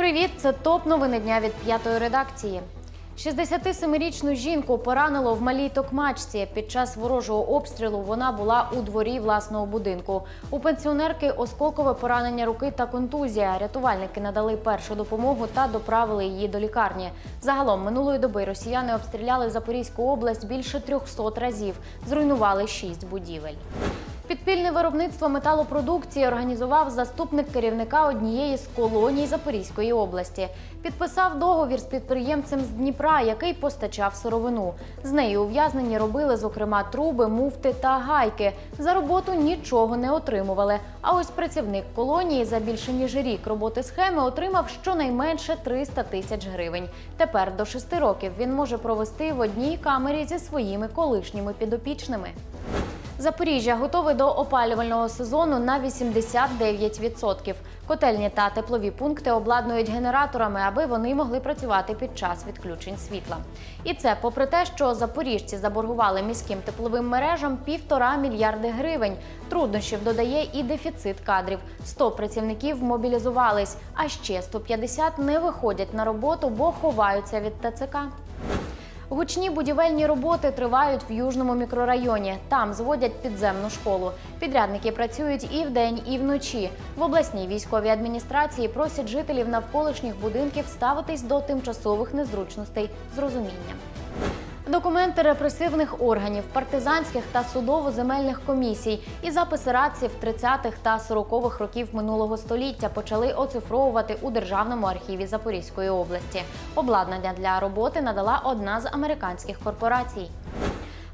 Привіт! Це топ новини дня від п'ятої редакції. 67-річну жінку поранило в малій токмачці. Під час ворожого обстрілу вона була у дворі власного будинку. У пенсіонерки осколкове поранення руки та контузія. Рятувальники надали першу допомогу та доправили її до лікарні. Загалом минулої доби росіяни обстріляли Запорізьку область більше 300 разів. Зруйнували шість будівель. Підпільне виробництво металопродукції організував заступник керівника однієї з колоній Запорізької області. Підписав договір з підприємцем з Дніпра, який постачав сировину. З нею ув'язнені робили, зокрема, труби, муфти та гайки. За роботу нічого не отримували. А ось працівник колонії за більше ніж рік роботи схеми отримав щонайменше 300 тисяч гривень. Тепер до шести років він може провести в одній камері зі своїми колишніми підопічними. Запоріжжя готове до опалювального сезону на 89%. Котельні та теплові пункти обладнують генераторами, аби вони могли працювати під час відключень світла. І це попри те, що запоріжці заборгували міським тепловим мережам півтора мільярди гривень. Труднощів додає і дефіцит кадрів. 100 працівників мобілізувались, а ще 150 не виходять на роботу, бо ховаються від ТЦК. Гучні будівельні роботи тривають в южному мікрорайоні. Там зводять підземну школу. Підрядники працюють і вдень, і вночі. В обласній військовій адміністрації просять жителів навколишніх будинків ставитись до тимчасових незручностей з розумінням. Документи репресивних органів, партизанських та судово-земельних комісій і записи радців 30-х та 40-х років минулого століття почали оцифровувати у Державному архіві Запорізької області. Обладнання для роботи надала одна з американських корпорацій.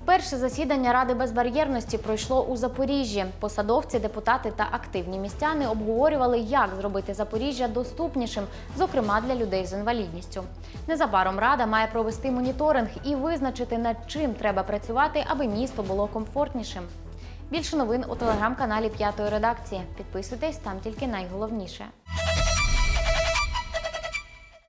Перше засідання Ради безбар'єрності пройшло у Запоріжжі. Посадовці, депутати та активні містяни обговорювали, як зробити Запоріжжя доступнішим, зокрема для людей з інвалідністю. Незабаром рада має провести моніторинг і визначити, над чим треба працювати, аби місто було комфортнішим. Більше новин у телеграм-каналі П'ятої редакції. Підписуйтесь там тільки найголовніше.